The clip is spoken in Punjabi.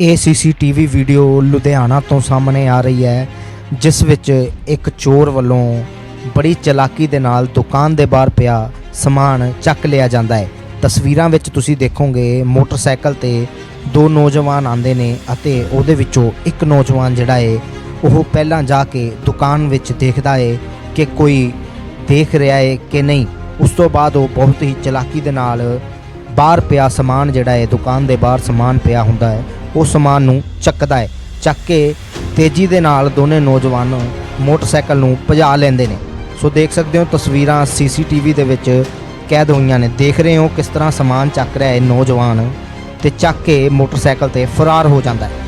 ਇਹ ਸੀਸੀਟੀਵੀ ਵੀਡੀਓ ਲੁਧਿਆਣਾ ਤੋਂ ਸਾਹਮਣੇ ਆ ਰਹੀ ਹੈ, ਜਿਸ ਵਿੱਚ ਇੱਕ ਚੋਰ ਵੱਲੋਂ ਬੜੀ ਚਲਾਕੀ ਦੇ ਨਾਲ ਦੁਕਾਨ ਦੇ ਬਾਹਰ ਪਿਆ ਸਮਾਨ ਚੱਕ ਲਿਆ ਜਾਂਦਾ ਹੈ। ਤਸਵੀਰਾਂ ਵਿੱਚ ਤੁਸੀਂ ਦੇਖੋਗੇ, ਮੋਟਰਸਾਈਕਲ ਤੇ ਦੋ ਨੌਜਵਾਨ ਆਂਦੇ ਨੇ ਅਤੇ ਉਹਦੇ ਵਿੱਚੋਂ ਇੱਕ ਨੌਜਵਾਨ ਜਿਹੜਾ ਹੈ, ਉਹ ਪਹਿਲਾਂ ਜਾ ਕੇ ਦੁਕਾਨ ਵਿੱਚ ਦੇਖਦਾ ਹੈ ਕਿ ਕੋਈ ਦੇਖ ਰਿਹਾ ਹੈ ਕਿ ਨਹੀਂ। ਉਸ ਤੋਂ ਬਾਅਦ ਉਹ ਬਹੁਤ ਹੀ ਚਲਾਕੀ ਦੇ ਨਾਲ ਬਾਹਰ ਪਿਆ ਸਮਾਨ ਜਿਹੜਾ ਹੈ, ਦੁਕਾਨ ਦੇ ਬਾਹਰ ਸਮਾਨ ਪਿਆ ਹੁੰਦਾ ਹੈ। ਉਹ ਸਮਾਨ ਨੂੰ ਚੱਕਦਾ ਹੈ। ਚੱਕ ਕੇ ਤੇਜ਼ੀ ਦੇ ਨਾਲ ਦੋਨੇ ਨੌਜਵਾਨ ਮੋਟਰਸਾਈਕਲ ਨੂੰ ਭਜਾ ਲੈਂਦੇ ਨੇ। ਸੋ ਦੇਖ ਸਕਦੇ ਹੋ ਤਸਵੀਰਾਂ ਸੀਸੀਟੀਵੀ ਦੇ ਵਿੱਚ ਕੈਦ ਹੋਈਆਂ ਨੇ। ਦੇਖ ਰਹੇ ਹੋ ਕਿਸ ਤਰ੍ਹਾਂ ਸਮਾਨ ਚੱਕ ਰਿਹਾ ਹੈ ਨੌਜਵਾਨ ਤੇ ਚੱਕ ਕੇ ਮੋਟਰਸਾਈਕਲ ਤੇ ਫਰਾਰ ਹੋ ਜਾਂਦਾ ਹੈ।